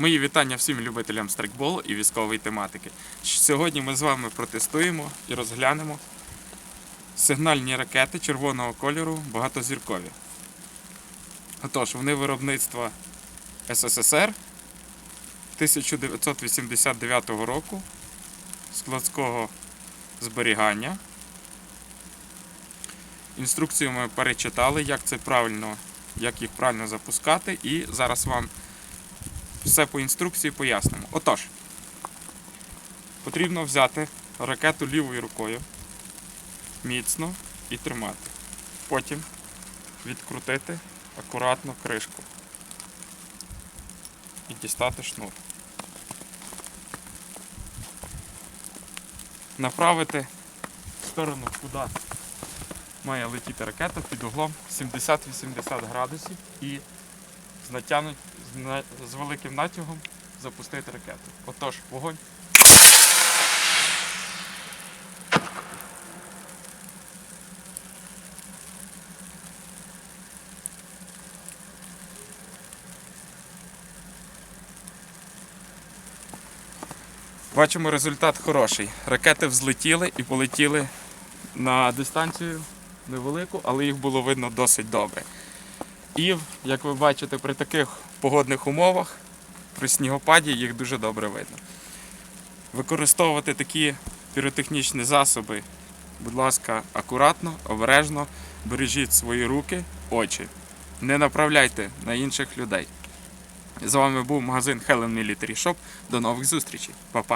Мої вітання всім любителям страйкболу і військової тематики. Сьогодні ми з вами протестуємо і розглянемо сигнальні ракети червоного кольору багатозіркові. Отож, вони виробництва СССР 1989 року складського зберігання. Інструкцію ми перечитали, як це правильно, як їх правильно запускати, і зараз вам все по інструкції пояснимо. Отож, потрібно взяти ракету лівою рукою, міцно і тримати. Потім відкрутити акуратно кришку і дістати шнур. Направити в сторону, куди має летіти ракета під углом 70-80 градусів і з, з великим натягом запустити ракету. Отож, вогонь. Бачимо, результат хороший. Ракети взлетіли і полетіли на дистанцію невелику, але їх було видно досить добре. І, як ви бачите, при таких погодних умовах, при снігопаді їх дуже добре видно. Використовувати такі піротехнічні засоби, будь ласка, акуратно, обережно, бережіть свої руки, очі. Не направляйте на інших людей. З вами був магазин Helen Military Shop. До нових зустрічей. Па-па!